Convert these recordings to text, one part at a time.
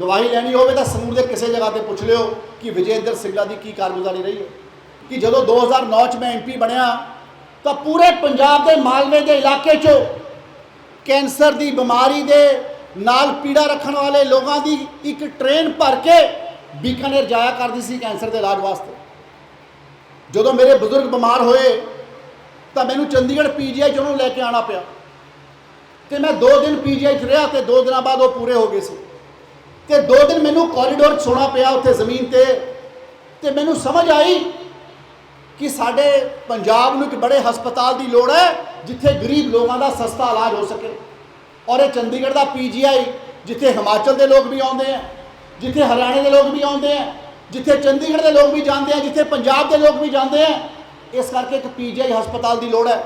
ਗਵਾਹੀ ਲੈਣੀ ਹੋਵੇ ਤਾਂ ਸਮੂਹ ਦੇ ਕਿਸੇ ਜਗ੍ਹਾ ਤੇ ਪੁੱਛ ਲਿਓ ਕਿ ਵਿਜੇਂਦਰ ਸਿੰਗਲਾ ਦੀ ਕੀ ਕਾਰਗੁਜ਼ਾਰੀ ਰਹੀ ਹੈ। ਕਿ ਜਦੋਂ 2009 ਚ ਮੈਂ ਐਮਪੀ ਬਣਿਆ, ਤਾਂ ਪੂਰੇ ਪੰਜਾਬ ਦੇ ਮਾਲਵੇ ਦੇ ਇਲਾਕੇ 'ਚੋਂ ਕੈਂਸਰ ਦੀ ਬਿਮਾਰੀ ਦੇ ਨਾਲ ਪੀੜਾ ਰੱਖਣ ਵਾਲੇ ਲੋਕਾਂ ਦੀ ਇੱਕ ਟ੍ਰੇਨ ਭਰ ਕੇ ਬੀਕਾਨੇਰ ਜਾਇਆ ਕਰਦੀ ਸੀ ਕੈਂਸਰ ਦੇ ਇਲਾਜ ਵਾਸਤੇ। ਜਦੋਂ ਮੇਰੇ ਬਜ਼ੁਰਗ ਬਿਮਾਰ ਹੋਏ, ਤਾਂ ਮੈਨੂੰ ਚੰਡੀਗੜ੍ਹ ਪੀਜੀਆਈ 'ਚ ਉਹਨੂੰ ਲੈ ਕੇ ਆਣਾ ਪਿਆ। ਤੇ ਮੈਂ 2 ਦਿਨ ਪੀਜੀਆਈ 'ਚ ਰਿਹਾ ਤੇ 2 ਦਿਨਾਂ ਬਾਅਦ ਉਹ ਪੂਰੇ ਹੋ ਗਏ ਸੀ। ਤੇ 2 ਦਿਨ ਮੈਨੂੰ ਕੋਰੀਡੋਰ 'ਚ ਸੋਣਾ ਪਿਆ ਉੱਥੇ ਜ਼ਮੀਨ ਤੇ ਤੇ ਮੈਨੂੰ ਸਮਝ ਆਈ ਕਿ ਸਾਡੇ ਪੰਜਾਬ ਨੂੰ ਇੱਕ ਬੜੇ ਹਸਪਤਾਲ ਦੀ ਲੋੜ ਹੈ, ਜਿੱਥੇ ਗਰੀਬ ਲੋਕਾਂ ਦਾ ਸਸਤਾ ਇਲਾਜ ਹੋ ਸਕੇ। ਔਰ ਇਹ ਚੰਡੀਗੜ੍ਹ ਦਾ ਪੀਜੀਆਈ ਜਿੱਥੇ ਹਿਮਾਚਲ ਦੇ ਲੋਕ ਵੀ ਆਉਂਦੇ ਆ, ਜਿੱਥੇ ਹਰਿਆਣੇ ਦੇ ਲੋਕ ਵੀ ਆਉਂਦੇ ਆ, ਜਿੱਥੇ ਚੰਡੀਗੜ੍ਹ ਦੇ ਲੋਕ ਵੀ ਜਾਂਦੇ ਆ, ਜਿੱਥੇ ਪੰਜਾਬ ਦੇ ਲੋਕ ਵੀ ਜਾਂਦੇ ਆ, ਇਸ ਕਰਕੇ ਇੱਕ ਪੀਜੀਆਈ ਹਸਪਤਾਲ ਦੀ ਲੋੜ ਹੈ।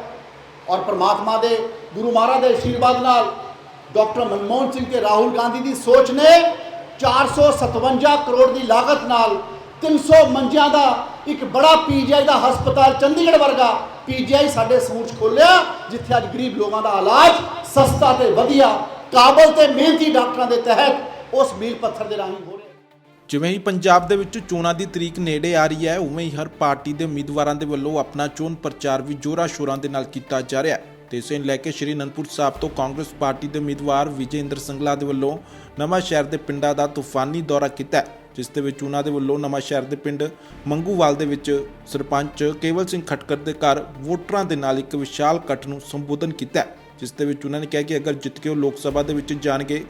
ਔਰ ਪਰਮਾਤਮਾ ਦੇ, ਗੁਰੂ ਮਹਾਰਾਜ ਦੇ ਆਸ਼ੀਰਵਾਦ ਨਾਲ ਡਾਕਟਰ ਮਨਮੋਹਨ ਸਿੰਘ ਤੇ ਰਾਹੁਲ ਗਾਂਧੀ ਦੀ ਸੋਚ ਨੇ 457 ਕਰੋੜ ਦੀ ਲਾਗਤ ਨਾਲ 300 ਮੰਜਿਆਂ ਦਾ ਇੱਕ ਬੜਾ ਪੀਜੀਆਈ ਦਾ ਹਸਪਤਾਲ ਚੰਡੀਗੜ੍ਹ ਵਰਗਾ ਪੀਜੀਆਈ ਸਾਡੇ ਸਮੂਹ 'ਚ ਖੋਲਿਆ, ਜਿੱਥੇ ਅੱਜ ਗਰੀਬ ਲੋਕਾਂ ਦਾ ਇਲਾਜ ਸਸਤਾ ਤੇ ਵਧੀਆ, ਕਾਬਲ ਤੇ ਮਿਹਨਤੀ ਡਾਕਟਰਾਂ ਦੇ ਤਹਿਤ ਉਸ ਮੀਲ ਪੱਥਰ ਦੇ ਰਾਹੀਂ ਹੋ ਰਿਹਾ ਜਿਵੇਂ ਹੀ ਪੰਜਾਬ ਦੇ ਵਿੱਚ ਚੋਣਾਂ ਦੀ ਤਰੀਕ ਨੇੜੇ ਆ ਰਹੀ ਹੈ, ਉਵੇਂ ਹੀ ਹਰ ਪਾਰਟੀ ਦੇ ਉਮੀਦਵਾਰਾਂ ਦੇ ਵੱਲੋਂ ਆਪਣਾ ਚੋਣ ਪ੍ਰਚਾਰ ਵੀ ਜੋਰਾਂ ਸ਼ੋਰਾਂ ਦੇ ਨਾਲ ਕੀਤਾ ਜਾ ਰਿਹਾ ਹੈ। ਤੇ ਇਸ ਨੂੰ ਲੈ ਕੇ ਸ਼੍ਰੀ ਅਨੰਦਪੁਰ ਸਾਹਿਬ ਤੋਂ ਕਾਂਗਰਸ ਪਾਰਟੀ ਦੇ ਉਮੀਦਵਾਰ ਵਿਜੇਂਦਰ ਸੰਗਲਾ ਦੇ ਵੱਲੋਂ ਨਵਾਂ ਸ਼ਹਿਰ ਦੇ ਪਿੰਡਾਂ ਦਾ ਤੂਫਾਨੀ ਦੌਰਾ ਕੀਤਾ ਜਿਸ ਦੇ ਵਿੱਚ ਉਹਨਾਂ ਦੇ ਵੱਲੋਂ ਨਵਾਂ ਸ਼ਹਿਰ ਦੇ ਪਿੰਡ ਮੰਗੂਵਾਲ ਦੇ ਵਿੱਚ ਸਰਪੰਚ ਕੇਵਲ ਸਿੰਘ ਖਟਕਰ ਦੇ ਘਰ ਵੋਟਰਾਂ ਦੇ ਨਾਲ ਇੱਕ ਵਿਸ਼ਾਲ ਇਕੱਠ ਨੂੰ ਸੰਬੋਧਨ ਕੀਤਾ ਜਿਸ ਦੇ ਵਿੱਚ ਉਹਨਾਂ ਨੇ ਕਿਹਾ ਕਿ ਅਗਰ ਜਿੱਤ ਕੇ ਉਹ ਲੋਕ ਸਭਾ ਦੇ ਵਿੱਚ ਜਾਣਗੇ,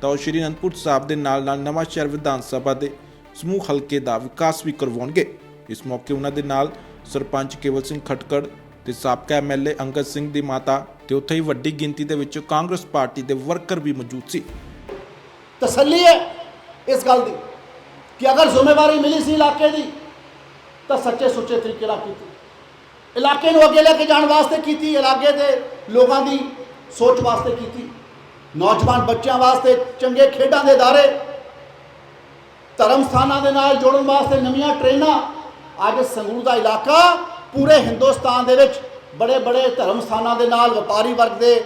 ਤਾਂ ਉਹ ਸ਼੍ਰੀ ਅਨੰਦਪੁਰ ਸਾਹਿਬ ਦੇ ਨਾਲ ਨਾਲ ਨਵਾਂ ਸ਼ਹਿਰ ਵਿਧਾਨ ਸਭਾ ਦੇ ਸਮੂਹ ਹਲਕੇ ਦਾ ਵਿਕਾਸ ਵੀ ਕਰਵਾਉਣਗੇ। ਇਸ ਮੌਕੇ ਉਹਨਾਂ ਦੇ ਨਾਲ ਸਰਪੰਚ ਕੇਵਲ ਸਿੰਘ ਖਟਕੜ ਤੇ ਸਾਬਕਾ ਐਮਐਲਏ ਅੰਗਦ ਸਿੰਘ ਦੀ ਮਾਤਾ ਤੇ ਉੱਥੇ ਹੀ ਵੱਡੀ ਗਿਣਤੀ ਦੇ ਵਿੱਚ ਕਾਂਗਰਸ ਪਾਰਟੀ ਦੇ ਵਰਕਰ ਵੀ ਮੌਜੂਦ ਸੀ ਤਸੱਲੀ ਹੈ ਇਸ ਗੱਲ ਦੀ ਕਿ ਅਗਰ ਜ਼ਿੰਮੇਵਾਰੀ ਮਿਲੀ ਸੀ ਇਲਾਕੇ ਦੀ ਤਾਂ ਸੱਚੇ ਸੁੱਚੇ ਤਰੀਕੇ ਨਾਲ ਕੀਤੀ ਇਲਾਕੇ ਨੂੰ ਅੱਗੇ ਲੈ ਕੇ ਜਾਣ ਵਾਸਤੇ ਕੀਤੀ ਇਲਾਕੇ ਦੇ ਲੋਕਾਂ ਦੀ ਸੋਚ ਵਾਸਤੇ ਕੀਤੀ ਨੌਜਵਾਨ ਬੱਚਿਆਂ ਵਾਸਤੇ ਚੰਗੇ ਖੇਡਾਂ ਦੇ ادارے ਧਰਮ ਸਥਾਨਾਂ ਦੇ ਨਾਲ ਜੋੜਨ ਵਾਸਤੇ ਨਵੀਆਂ ਟ੍ਰੇਨਾਂ ਅੱਜ ਸੰਗਰੂਰ ਦਾ ਇਲਾਕਾ ਪੂਰੇ ਹਿੰਦੁਸਤਾਨ ਦੇ ਵਿੱਚ ਬੜੇ ਬੜੇ ਧਰਮ ਸਥਾਨਾਂ ਦੇ ਨਾਲ, ਵਪਾਰੀ ਵਰਗ ਦੇ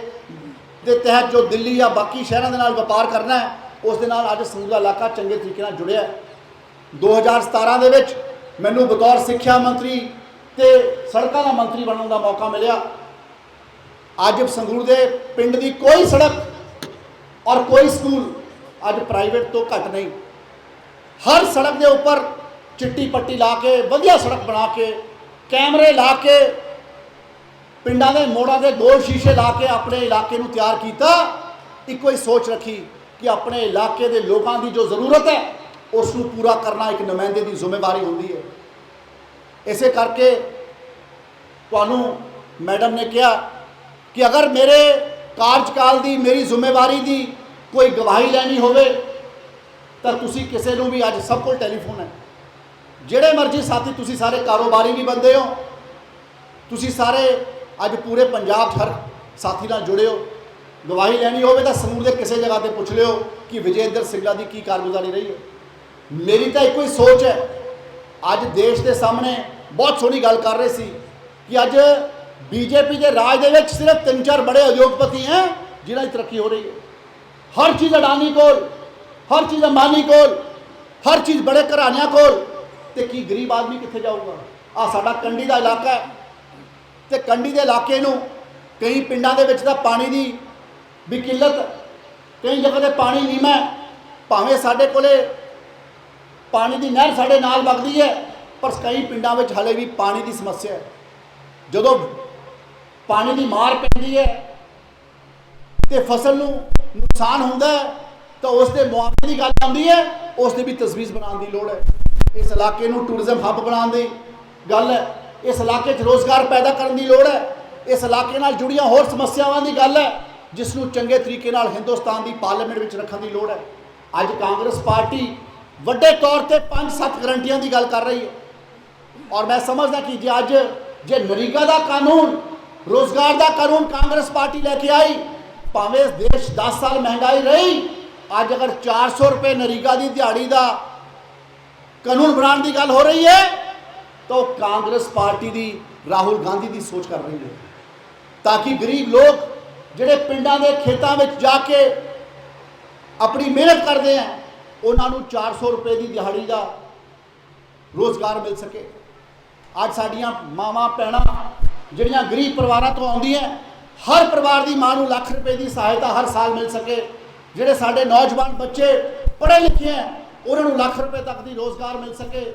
ਦੇ ਤਹਿਤ ਜੋ ਦਿੱਲੀ ਜਾਂ ਬਾਕੀ ਸ਼ਹਿਰਾਂ ਦੇ ਨਾਲ ਵਪਾਰ ਕਰਨਾ ਹੈ, ਉਸ ਦੇ ਨਾਲ ਅੱਜ ਸੰਗਰੂਰ ਦਾ ਇਲਾਕਾ ਚੰਗੇ ਤਰੀਕੇ ਨਾਲ ਜੁੜਿਆ ਹੈ। 2017 ਦੇ ਵਿੱਚ ਮੈਨੂੰ ਬਤੌਰ ਸਿੱਖਿਆ ਮੰਤਰੀ ਤੇ ਸੜਕਾਂ ਦਾ ਮੰਤਰੀ ਬਣਨ ਦਾ ਮੌਕਾ ਮਿਲਿਆ। ਅੱਜ ਸੰਗਰੂਰ ਦੇ ਪਿੰਡ ਦੀ ਕੋਈ ਸੜਕ ਔਰ ਕੋਈ ਸਕੂਲ ਅੱਜ ਪ੍ਰਾਈਵੇਟ ਤੋਂ ਘੱਟ ਨਹੀਂ। ਹਰ ਸੜਕ ਦੇ ਉੱਪਰ ਚਿੱਟੀ ਪੱਟੀ ਲਾ ਕੇ, ਵਧੀਆ ਸੜਕ ਬਣਾ ਕੇ ਕੈਮਰੇ ਲਾ ਕੇ ਪਿੰਡਾਂ ਦੇ ਮੋੜਾਂ ਦੇ ਦੋ ਸ਼ੀਸ਼ੇ ਲਾ ਕੇ ਆਪਣੇ ਇਲਾਕੇ ਨੂੰ ਤਿਆਰ ਕੀਤਾ। ਇੱਕੋ ਹੀ ਸੋਚ ਰੱਖੀ ਕਿ ਆਪਣੇ ਇਲਾਕੇ ਦੇ ਲੋਕਾਂ ਦੀ ਜੋ ਜ਼ਰੂਰਤ ਹੈ ਉਸ ਨੂੰ ਪੂਰਾ ਕਰਨਾ ਇੱਕ ਨੁਮਾਇੰਦੇ ਦੀ ਜ਼ਿੰਮੇਵਾਰੀ ਹੁੰਦੀ ਹੈ। ਇਸੇ ਕਰਕੇ ਤੁਹਾਨੂੰ ਮੈਡਮ ਨੇ ਕਿਹਾ ਕਿ ਅਗਰ ਮੇਰੇ ਕਾਰਜਕਾਲ ਦੀ, ਮੇਰੀ ਜ਼ਿੰਮੇਵਾਰੀ ਦੀ ਕੋਈ ਗਵਾਹੀ ਲੈਣੀ ਹੋਵੇ, ਤਾਂ ਤੁਸੀਂ ਕਿਸੇ ਨੂੰ ਵੀ ਅੱਜ ਸਭ ਕੋਲ ਟੈਲੀਫੋਨ ਹੈ। ਜਿਹੜੇ ਮਰਜ਼ੀ ਸਾਥੀ, ਤੁਸੀਂ ਸਾਰੇ ਕਾਰੋਬਾਰੀ ਵੀ ਬੰਦੇ ਹੋ। ਤੁਸੀਂ ਸਾਰੇ ਅੱਜ ਪੂਰੇ ਪੰਜਾਬ 'ਚ ਹਰ ਸਾਥੀ ਨਾਲ ਜੁੜੇ ਹੋ। ਗਵਾਹੀ ਲੈਣੀ ਹੋਵੇ ਤਾਂ ਸਮੂਹ ਦੇ ਕਿਸੇ ਜਗ੍ਹਾ ਤੇ ਪੁੱਛ ਲਿਓ ਕਿ ਵਿਜੇਂਦਰ ਸਿੰਗਲਾ ਦੀ ਕੀ ਕਾਰਗੁਜ਼ਾਰੀ ਰਹੀ ਹੈ। ਮੇਰੀ ਤਾਂ ਇੱਕੋ ਹੀ ਸੋਚ ਹੈ। ਅੱਜ ਦੇਸ਼ ਦੇ ਸਾਹਮਣੇ ਬਹੁਤ ਸੋਹਣੀ ਗੱਲ ਕਰ ਰਹੇ ਸੀ ਕਿ ਅੱਜ ਬੀਜੇਪੀ ਦੇ ਰਾਜ ਦੇ ਵਿੱਚ ਸਿਰਫ ਤਿੰਨ ਚਾਰ ਬੜੇ ਉਦਯੋਗਪਤੀ ਹੈ, ਜਿਨ੍ਹਾਂ ਦੀ ਤਰੱਕੀ ਹੋ ਰਹੀ ਹੈ। ਹਰ ਚੀਜ਼ ਅਡਾਨੀ ਕੋਲ, ਹਰ ਚੀਜ਼ ਅੰਬਾਨੀ ਕੋਲ, ਹਰ ਚੀਜ਼ ਬੜੇ ਘਰਾਣਿਆਂ ਕੋਲ ਤੇ ਕੀ ਗਰੀਬ ਆਦਮੀ ਕਿੱਥੇ ਜਾਊਗਾ? ਆ ਸਾਡਾ ਕੰਡੀ ਦਾ ਇਲਾਕਾ ਹੈ। ਤੇ ਕੰਡੀ ਦੇ ਇਲਾਕੇ ਨੂੰ ਕਈ ਪਿੰਡਾਂ ਦੇ ਵਿੱਚ ਤਾਂ ਪਾਣੀ ਦੀ ਵੀ ਕਿੱਲਤ, ਕਈ ਜਗ੍ਹਾ ਤੇ ਪਾਣੀ ਨੀਵਾਂ ਭਾਵੇਂ ਸਾਡੇ ਕੋਲੇ ਪਾਣੀ ਦੀ ਨਹਿਰ ਸਾਡੇ ਨਾਲ ਵਗਦੀ ਹੈ, ਪਰ ਕਈ ਪਿੰਡਾਂ ਵਿੱਚ ਹਲੇ ਵੀ ਪਾਣੀ ਦੀ ਸਮੱਸਿਆ ਹੈ। ਜਦੋਂ ਪਾਣੀ ਦੀ ਮਾਰ ਪੈਂਦੀ ਹੈ ਤੇ ਫਸਲ ਨੂੰ ਨੁਕਸਾਨ ਹੁੰਦਾ ਹੈ, ਤਾਂ ਉਸ ਦੇ ਮੁਆਵਜ਼ੇ ਦੀ ਗੱਲ ਆਉਂਦੀ ਹੈ, ਉਸ ਦੀ ਵੀ ਤਜਵੀਜ਼ ਬਣਾਉਣ ਦੀ ਲੋੜ ਹੈ। ਇਸ ਇਲਾਕੇ ਨੂੰ ਟੂਰਿਜ਼ਮ ਹੱਬ ਬਣਾਉਣ ਦੀ ਗੱਲ ਹੈ। ਇਸ ਇਲਾਕੇ 'ਚ ਰੋਜ਼ਗਾਰ ਪੈਦਾ ਕਰਨ ਦੀ ਲੋੜ ਹੈ। ਇਸ ਇਲਾਕੇ ਨਾਲ ਜੁੜੀਆਂ ਹੋਰ ਸਮੱਸਿਆਵਾਂ ਦੀ ਗੱਲ ਹੈ, ਜਿਸ ਨੂੰ ਚੰਗੇ ਤਰੀਕੇ ਨਾਲ ਹਿੰਦੁਸਤਾਨ ਦੀ ਪਾਰਲੀਮੈਂਟ ਵਿੱਚ ਰੱਖਣ ਦੀ ਲੋੜ ਹੈ। ਅੱਜ ਕਾਂਗਰਸ ਪਾਰਟੀ ਵੱਡੇ ਤੌਰ ਤੇ 5-7 ਗਰੰਟੀਆਂ ਦੀ ਗੱਲ ਕਰ ਰਹੀ ਹੈ। ਔਰ ਮੈਂ ਸਮਝਦਾ ਕਿ ਜੇ ਅੱਜ ਜੇ ਨਰੇਗਾ ਦਾ ਕਾਨੂੰਨ, ਰੋਜ਼ਗਾਰ ਦਾ ਕਾਨੂੰਨ ਕਾਂਗਰਸ ਪਾਰਟੀ ਲੈ ਕੇ ਆਈ, ਭਾਵੇਂ ਦੇਸ਼ 10 ਸਾਲ ਮਹਿੰਗਾਈ ਰਹੀ, ਅੱਜ ਅਗਰ 400 ਰੁਪਏ ਨਰੇਗਾ ਦੀ ਦਿਹਾੜੀ ਦਾ ਕਾਨੂੰਨ ਬਣਾਉਣ ਦੀ ਗੱਲ ਹੋ ਰਹੀ ਹੈ, ਤਾਂ ਉਹ ਕਾਂਗਰਸ ਪਾਰਟੀ ਦੀ, ਰਾਹੁਲ ਗਾਂਧੀ ਦੀ ਸੋਚ ਕਰ ਰਹੀ ਹੈ। ਤਾਂ ਕਿ ਗਰੀਬ ਲੋਕ ਜਿਹੜੇ ਪਿੰਡਾਂ ਦੇ ਖੇਤਾਂ ਵਿੱਚ ਜਾ ਕੇ ਆਪਣੀ ਮਿਹਨਤ ਕਰਦੇ ਆ, ਉਹਨਾਂ ਨੂੰ 400 ਰੁਪਏ ਦੀ ਦਿਹਾੜੀ ਦਾ ਰੋਜ਼ਗਾਰ ਮਿਲ ਸਕੇ। ਅੱਜ ਸਾਡੀਆਂ ਮਾਵਾਂ, ਭੈਣਾਂ ਜਿਹੜੀਆਂ ਗਰੀਬ ਪਰਿਵਾਰਾਂ ਤੋਂ ਆਉਂਦੀਆਂ, ਹਰ ਪਰਿਵਾਰ ਦੀ ਮਾਂ ਨੂੰ ਲੱਖ ਰੁਪਏ ਦੀ ਸਹਾਇਤਾ ਹਰ ਸਾਲ ਮਿਲ ਸਕੇ। ਜਿਹੜੇ ਸਾਡੇ ਨੌਜਵਾਨ ਬੱਚੇ ਪੜ੍ਹੇ ਲਿਖੇ ਹੈ ਉਹਨਾਂ ਨੂੰ ਲੱਖ ਰੁਪਏ ਤੱਕ ਦੀ ਰੋਜ਼ਗਾਰ ਮਿਲ ਸਕੇ।